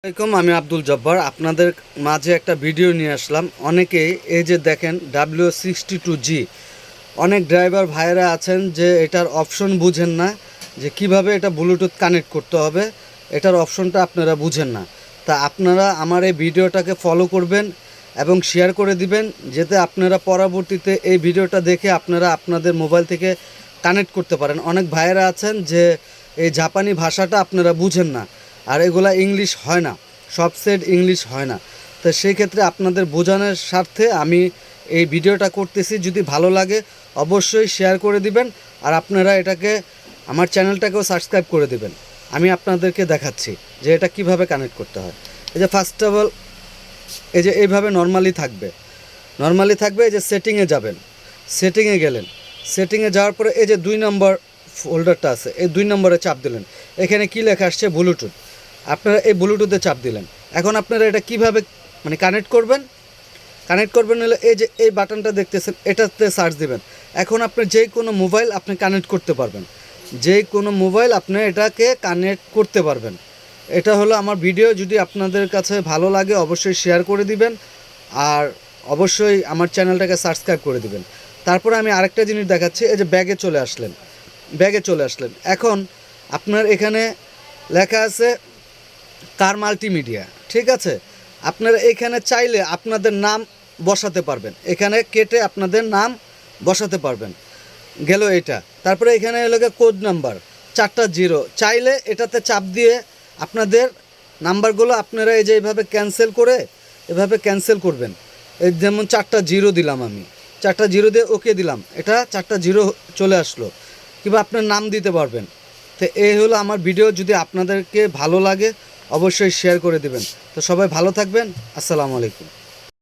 আসসালামাইকুম আমি আব্দুল জব্বার। আপনাদের মাঝে একটা ভিডিও নিয়ে আসলাম। অনেকেই এই যে দেখেন ডাব্লিউ সিক্সটি টু জি অনেক ড্রাইভার ভাইয়েরা আছেন যে এটার অপশন বুঝেন না, যে কীভাবে এটা ব্লুটুথ কানেক্ট করতে হবে। এটার অপশনটা আপনারা বুঝেন না। তা আপনারা আমার এই ভিডিওটাকে ফলো করবেন এবং শেয়ার করে দিবেন, যাতে আপনারা পরবর্তীতে এই ভিডিওটা দেখে আপনারা আপনাদের মোবাইল থেকে কানেক্ট করতে পারেন। অনেক ভাইয়েরা আছেন যে এই জাপানি ভাষাটা আপনারা বুঝেন না। আর এগুলা ইংলিশ হয় না। সব সেট ইংলিশ হয় না। তো সেই ক্ষেত্রে আপনাদের বোঝানোর স্বার্থে আমি এই ভিডিওটা করতেছি। যদি ভালো লাগে, অবশ্যই শেয়ার করে দিবেন আর আপনারা এটাকে, আমার চ্যানেলটাকেও সাবস্ক্রাইব করে দিবেন। আমি আপনাদেরকে দেখাচ্ছি যে এটা কীভাবে কানেক্ট করতে হয়। এই যে ফার্স্ট অফ অল এই যে এইভাবে নর্মালি থাকবে। নর্মালি থাকবে এই যে সেটিংয়ে যাবেন। সেটিংয়ে গেলেন। সেটিংয়ে যাওয়ার পরে এই যে দুই নম্বর ফোল্ডারটা আছে, এই দুই নম্বরে চাপ দিলেন। এখানে কি লেখা আসছে? ব্লুটুথ আপনারা এই ব্লুটুথে চাপ দিলেন। এখন আপনারা এটা কীভাবে মানে কানেক্ট করবেন? কানেক্ট করবেন হলে এই যে এই বাটনটা দেখতেছেন, এটাতে সার্চ দিবেন। এখন আপনি যে কোনো মোবাইল আপনি কানেক্ট করতে পারবেন। যে কোনো মোবাইল আপনি এটাকে কানেক্ট করতে পারবেন। এটা হলো আমার ভিডিও যদি আপনাদের কাছে ভালো লাগে, অবশ্যই শেয়ার করে দিবেন। আর অবশ্যই আমার চ্যানেলটাকে সাবস্ক্রাইব করে দিবেন। তারপরে আমি আরেকটা জিনিস দেখাচ্ছি, এই যে ব্যাগে চলে আসলেন। ব্যাগে চলে আসলেন। এখন আপনার এখানে লেখা আছে কার মাল্টিমিডিয়া, ঠিক আছে? আপনারা এখানে চাইলে আপনাদের নাম বসাতে পারবেন। এখানে কেটে আপনাদের নাম বসাতে পারবেন। গেল এটা। তারপরে এখানে এলো কোড নাম্বার চারটা জিরো চাইলে এটাতে চাপ দিয়ে আপনাদের নাম্বারগুলো আপনারা এই যে এইভাবে ক্যান্সেল করে এভাবে ক্যান্সেল করবেন। এই যেমন চারটা জিরো দিলাম আমি। চারটা জিরো দিয়ে ওকে দিলাম। এটা চারটা জিরো চলে আসলো। কিংবা আপনার নাম দিতে পারবেন। তো এই হলো আমার ভিডিও যদি আপনাদেরকে ভালো লাগে, অবশ্যই শেয়ার করে দেবেন। তো সবাই ভালো থাকবেন, আসসালামু আলাইকুম।